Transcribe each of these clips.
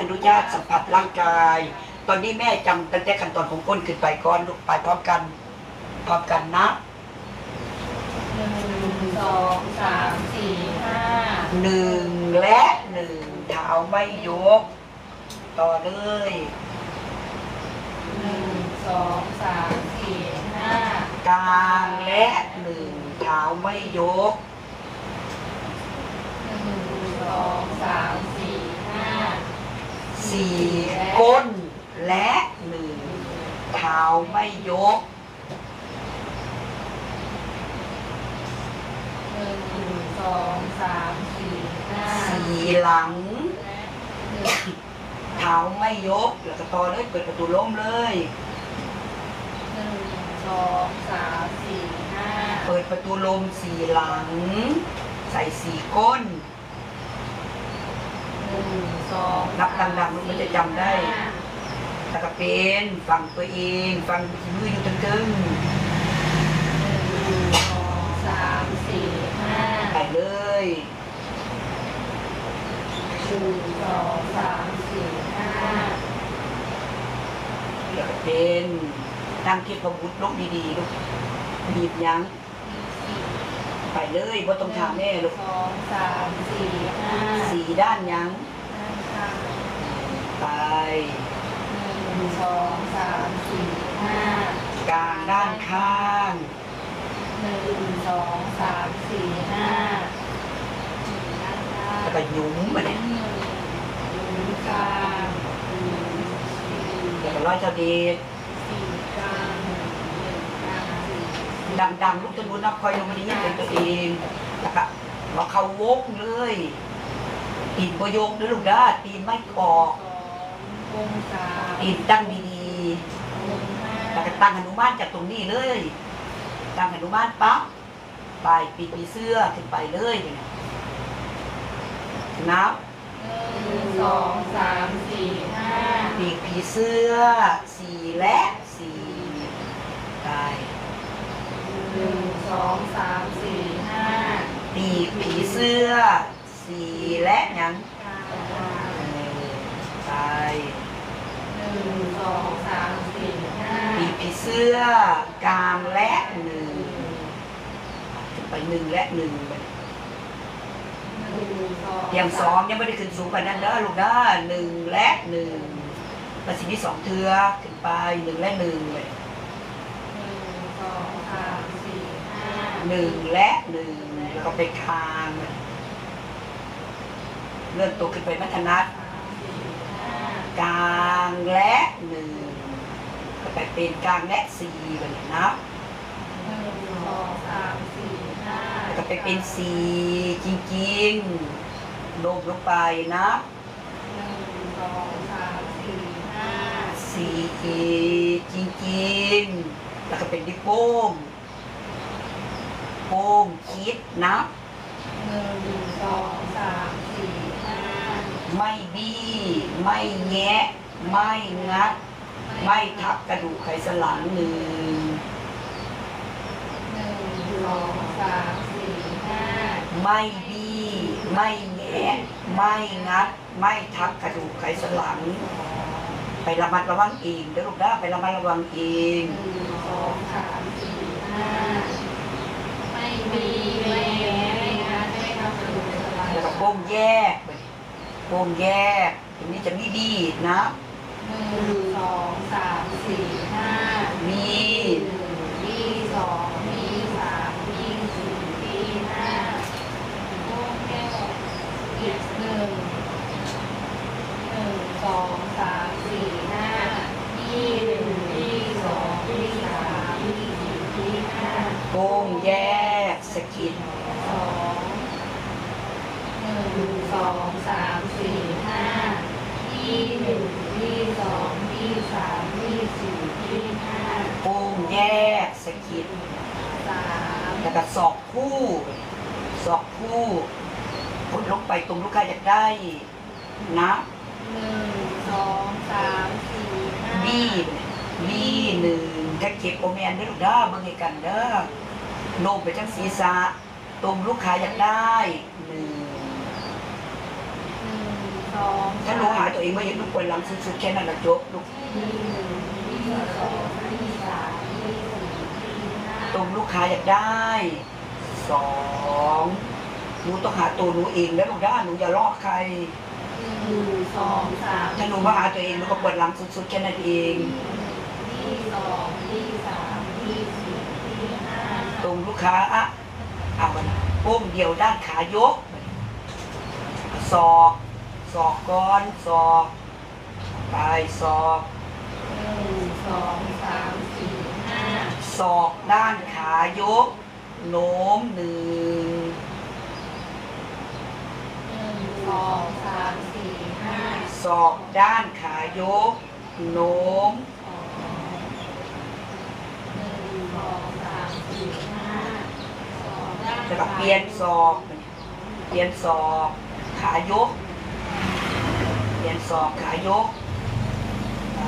อนุญาตสัมผัสร่างกาย ตอนนี้แม่จำตั้งแต่ขั้นตอนของก้นขึ้นไปก่อนลูกไปพร้อมกันพร้อมกันนะหนึ่งสองสามสี่ห้าหนึ่งและหนึ่งเท้าไม่ยก ต่อเลยหนึ่งสองสามสี่ห้ากลางและหนึ่งเท้าไม่ยก หนึ่งสองสามสี่ห้า สี่ก้นและหนึ่งเท้าไม่ยก หนึ่งสองสามสี่ห้าสี่หลัง และหนึ่งเท้าไม่ยกแล้วก็ต่อเลยเปิดประตูล้มเลย หนึ่งสองสามสี่ห้าเปิดประตูลมสี่หลัง ใส่สี่ก้นห นึ่งสองนับดังๆมันจะจำได้แล้วก็เป็นฟังตัวเองฟังมืออยู่ตึงหนึ่งสองสามสี่ห้าๆไปเลยหนึ่งสองสามสี่ห้าแล้วก็เป็นนั่งคิดพระบุตรลกดีๆลูกบีบยั้งไปเลยว่าต้องถามแม่ลูกสองสามสี่ห้าสีด้านยั้งด้านข้าง ไป หนึ่งสองสามสี่ห้ากลางด้านข้าง หนึ่งสองสามสี่ห้าด้านข้างแล้วก็หยุมมาเนี่ยหนึ่งหนึ่งกลางหนึ่งสี่แล้วก็ร้อยเจ้าเดชสี่กลางหนึ่งหนึ่งกลางสี่ดังๆลูกจะรู้นับคอยลงมาได้ยินเป็นตัวเองแล้วก็มาเข้าวกเลยตีนประโยกนะลูกด้าตีนไม่ออกสอง องศาตีนตั้งดีองห้าๆแล้วก็ตั้งหนุมานจากตรงนี้เลย ตั้งหนุมานปั๊บไปปีปีเสื้อขึ้นไปเลยเนี่ยนับหนึ่งสองสามสี่ห้าปีกผีเสื้อสี่และสี่ตายหนึ่งสองสามสี่ห้าปีกผีเสื้อสี่และหยังกล นึ่งสองสามสี่ห้าปีกผีเสื้อกลางและหนึ่งขึ้นไปหนึ่งและหนึ่งไปหนึ่งสองเตรียมซ้อมยังไม่ได้ขึ้นสูงกว่านั้นเด้อลูกเด้อหนึ่งและหนึ่งประสิทธิสองเทือขึ้นไปหนึ่งและหนึ่งเลยหนึ่งสองสามสี่ห้าหนึ่งและหนึ่งแล้วก็ไปคางเลยเลื่อนตัวขึ้นไปมัธนัดสามสี่ห้า กลางและหนึ่งก็ไปเป็นกลางและสี่ไปเลยนับหนึ่งสองสามสี่ห้าแล้วก็ไปเป็นสี่จริงๆโลบลงไปนับหนึ่งสองสามสี่ห้าสี่อีกจริงๆแล้วก็เป็นดิโป้งโป้งคิดนับหนึ่งสองสาม ไม่บี้ไม่แงะ ไม่งัด ไม่ทับกระดูกไขสันหลังหนึ่งหนึ่งสองสามสี่ห้าไม่บี้ไม่แงะ ไม่งัด ไม่ทับกระดูกไขสันหลัง ไประมัดระวังเองเด้อลูกเด้อไประมัดระวังเองหนึ่งสองสามสี่ห้าไม่มีไม่แย้ไม่งัดไม่ทำกระดูกสลายแล้วก็โป้งแยก ไปโป้งแยกตรงนี้จะมีดีนะ หนึ่งสองสามสี่ห้ามีหนึ่งยี่สองยี่สามยี่สี่ยี่ห้าโอ้แก้วอีกหนึ่งหนึ่งสองสามสี่ห้ายี่หนึ่งยี่สองยี่สามยี่สี่ยี่ห้าโป้งแยกสะกิด สองหนึ่ง สองสามสี่ห้ายี่หนึ่งยี่สองยี่สามยี่สี่ยี่ห้าโป้งแยกสะกิดสามแล้วก็ศอกคู่ศอกคู่กดลงไปตรงลูกค้าอยากได้นะหนึ่งสองสามสี่ห้าบี้บี้หนึ่งถ้าเก็บโอแมนได้อลูกเด้อเบิ่งให้กันเด้อโน้มไปทั้งศีรษะตรงลูกค้าอยากได้หนึ่ง ท้องถ้าหนูหาตัวเองว่าอย่าลูกปวดหลังสุดๆแค่นั้นแหละจบลูกที่หนึ่งที่สองที่สามที่สี่ที่ห้าตรงลูกค้าอยากได้สองหนูต้องหาตัวหนูเองแล้วลูกด้าหนูอย่าลอกใครหนึ่งสองสามถ้าหนูมาหาตัวเองหนูก็ปวดหลังสุดๆแค่นั้นเองที่สองที่สามที่สี่ที่ห้าตรงลูกค้าอะเอากันโป้งเดียวด้านขายกศอก ศอกก้อนศอกไปศอก หนึ่งสองสามสี่ห้าศอกด้านขายกโน้มหนึ่งหนึ่งสองสามสี่ห้าศอกด้านขายกโน้มสองหนึ่งสองสามสี่ห้าสองด้านแล้วก็เปลี่ยนศอก เปลี่ยนศอก ขายก เปลี่ยนศอกขายกไป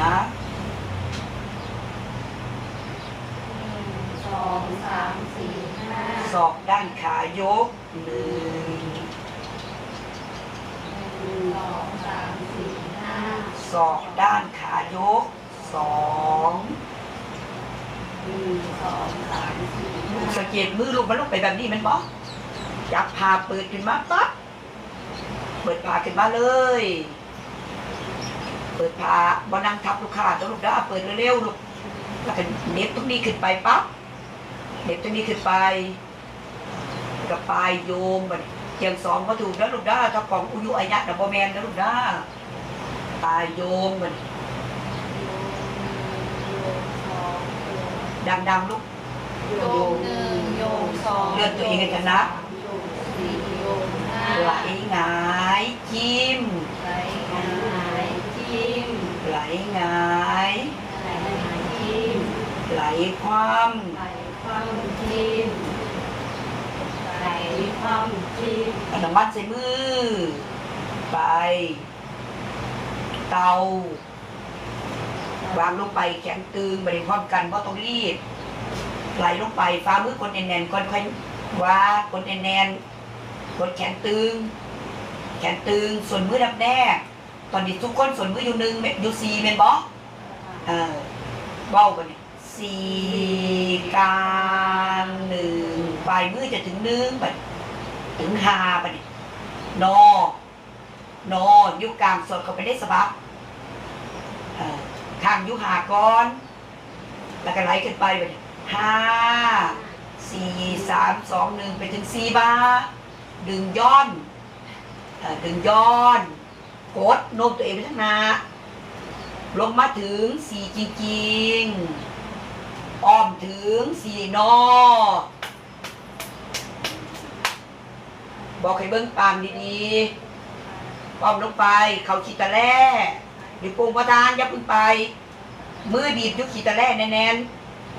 นะหนึ่งสองสามสี่ห้าศอกด้านขายกหนึ่งหนึ่งสองสามสี่ห้าศอกด้านขายกสองหนึ่งสองสามสี่ห้าสังเกตมือลูกมันลงไปแบบนี้แมันบอกจับพาเปิดขึ้นมาปั๊บ เปิดพาขึ้นมาเลย เปิดพาบอนั่งทับลูกค้าแล้วลูกด้าเปิดเร็วๆลูกแล้วก็เน็บตรงนี้ขึ้นไปปั๊บเน็บตรงนี้ขึ้นไปกับปลายโยงมันเทียงสองพอถูกแล้วลูกด้าถ้าของอุยุอายัดดับบแมนแล้วลูกด้าปลายโยงมันดังๆลูกโยงหนึ่งโยงสองเลื่อนตัวเองให้กันนะ โยงสี่โยงห้า ไหลหงายจิ้ม ไหลหงายจิ้ม ไหลหงายไหลหงายจิ้ม ไหลคว่ไหลคว่ำจิ้ม ไหลคว่ำจิ้มำอนุมัติใส่มือ ไป เตาวางลงไปแข็งตึงบริพร้อมกันเพราะต้องรีบไหลลงไปฟ้ามือกดแน่นๆก่อนค่อยว่ากดแน่นๆ กดแขนตึง แขนตึงส่วนมือดับแน่ตอนนี้ทุกคนส่วนมืออยู่หนึ่งอยู่สี่เป็นบอเออเบ้ากันเนี่ยสี่กลางหนึ่งปลายมือจะถึงหนึ่งไปถึงหาไปเนี่ยนอนอยุกกลางสดเขาไปได้สบับข้างยุหาก้อน แล้วก็ไหลขึ้นไปไปห้าสี่สามสองหนึ่งไปถึงสี่บา ดึงย้อนดึงย้อน กดโน้มตัวเองไปข้างหน้าลงมาถึงสี่จริงๆอ้อมถึงสี่นอ บอกให้เบิ้งปามดีๆอ้อมลงไป เขาขีตะแล่หรือปงประดานอย่าเพึ่งไป มือบีบยุขีตะแล่แน่น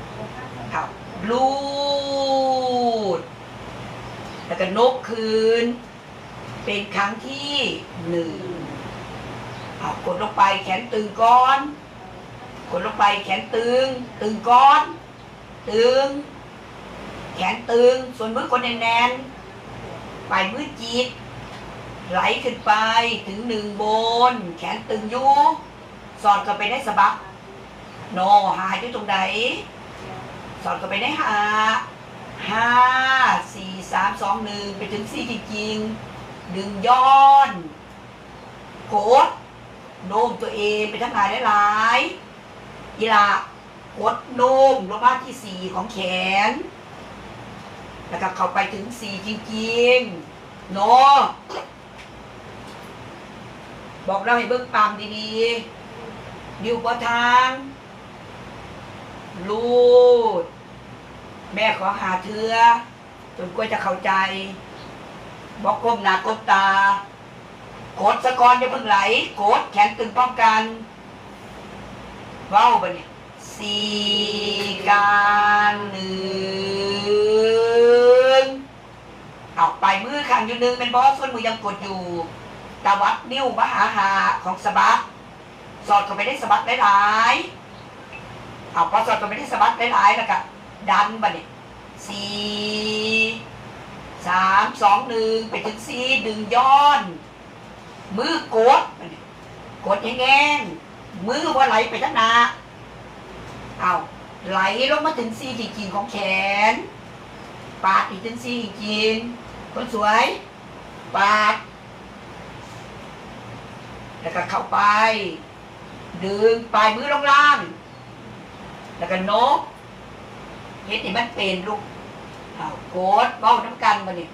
ๆครับลู แล้วก็นกคืน เป็นครั้งที่หนึ่งเอากดลงไปแขนตึงก้อน กดลงไปแขนตึง ตึงก้อน ตึง แขนตึง ส่วนมือกดแน่นๆปลายมือจีดไหลขึ้นไปถึงหนึ่งบน แขนตึงยูสอดกับไปได้สะบักโนหาอยู่ตรงไหนสอดกับไปได้หา ห้าสี่สามสองหนึ่งไปถึงสี่จริงๆดึงย้อนโกดโน้มตัวเองไปทั้งหลายหลายอีลากดโน้มลงมาที่สี่ของแขน แล้วก็เข้าไปถึงสี่จริงๆโนบอกเราให้เบิ้งตามดีๆดิวประทางลูด แม่ขอหาเธอจนกว่าจะเข้าใจ บอกก้มหน้าก้มตา โกดสะกอนอย่าเพิ่งไหล โกดแขนตึงป้องกันเว้าปะเนี่ยสี่กางหนึ่งเอาไปมือข้างอยู่หนึ่งเป็นบอสส่วนมือยังกดอยู่ตาวัดนิ้วมหาหาของสะบักสอดเข้าไปได้สะบักหลายๆเอาพอสอดเข้าไปได้สะบักหลายๆแล้วก็ ดันปะเนี่ยสี่สามสองหนึ่งไปถึงสี่ดึงย้อน มือกดปะเนี่ยกดแห้งมือว่าไหลไปทั้งหนาเอาไหลลงมาถึงซีจริงๆของแขน ปาดอีกถึงซีจริงๆคนสวย ปาด แล้วก็เข้าไป ดึงปลายมือลงล่าง แล้วก็โนก เฮ็ดให้มันเป็นลูกเอาโกดเบ้าน้ำกันมาเนี่ย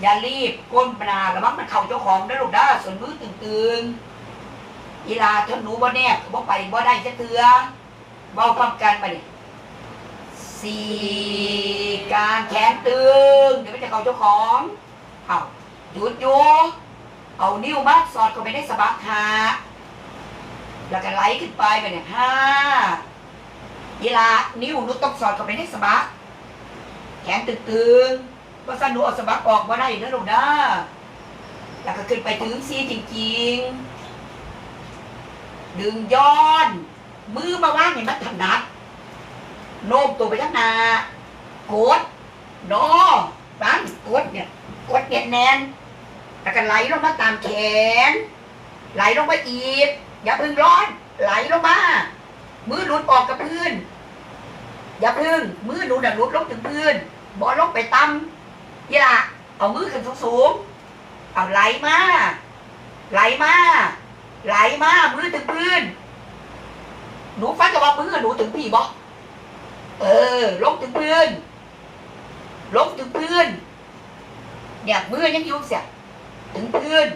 อย่ารีบก้นปนาระวังมันเข่าเจ้าของนะลูกเด้ส่วนมือตึงๆอีลาทนหนูบ่แนบบ่ไปบ่ได้จะเถือเบ้าพร้อมกันมาเนี่ยสี่การแขนตึงเดี๋ยวมันจะเข่าเจ้าของเอาหยุดอยู่เอานิ้วมัดสอดเข้าไปในสะบักหาแล้วก็ไหลขึ้นไปไปเนี่ยห้า เวลานิ้วนูต้องสอดเข้าไปในสะบักแขนตึงๆเพราะฉะนั้นหนูเอาสะบักออกมาได้นะลูกนะแล้วก็ขึ้นไปถึงซีจริงๆ ดึงย้อน มือมาว่างให้มันถนัด โน้มตัวไปข้างหน้ากดโนบังกดเนี่ยกดเนี่ยแน่นแล้วก็ไหลลงมาตามแขน ไหลลงมาอีก อย่าพึ่งร้อน ไหลลงมา มือหลุดออกกับพื้น อย่าพึ่ง มือหนูน่ะหลุดลงถึงพื้นบอลงไปต่ำยี่ละเอามือขึ้นสูงๆเอาไหลมาไหลมาไหลมามือถึงพื้น หนูฟังกับว่ามือหนูถึงพี่บอกเออ ลงถึงพื้น ลงถึงพื้นเนี่ยมือยังอยุ่เสียถึงพื้น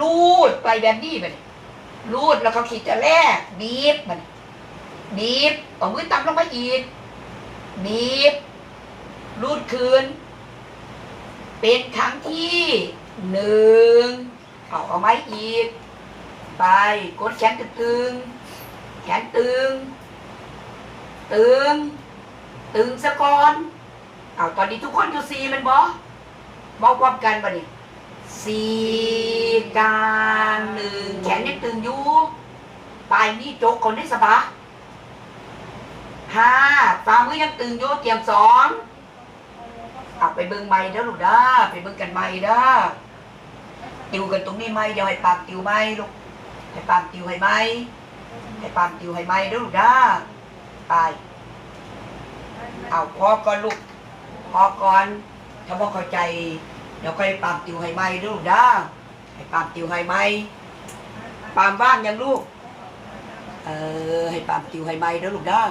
ลูดไปแบบนี้ไปลูดแล้วเขาขีดจะแล่บีบมัน บีบเอามือต่ำลงมาอีกบีบรูดคืน เป็นครั้งที่หนึ่งเอาเอาไม้อีก ไปกดแขนตึงแขนตึง ตึง ตึงสะก่อนเอาตอนนี้ทุกคนอยู่ซีมันบอบอกความกันบ่นี่สี่กลางหนึ่งแขนยังตึงอยู่ปลายนี้โจกคนได้สบาย ห้าฝ่ามือยังตึงอยู่เตรียมสองเอาไปเบิ่งไม่เด้อลูกเด้อไปเบิ่งกันไม่เด้อติวกันตรงนี้ไหมเดี๋ยวให้ปามติวไหมลูกให้ปามติวให้ไหมให้ปามติวให้ไหมเด้อลูกเด้อไปเอาพอก่อนลูกพอก่อนถ้าบ่เข้าใจเดี๋ยวก็ให้ปามติวให้ไหมเด้อลูกเด้อให้ปามติวให้ไหมปามบ้านยังลูกเออให้ปามติวให้ไหมเด้อลูกเด้อ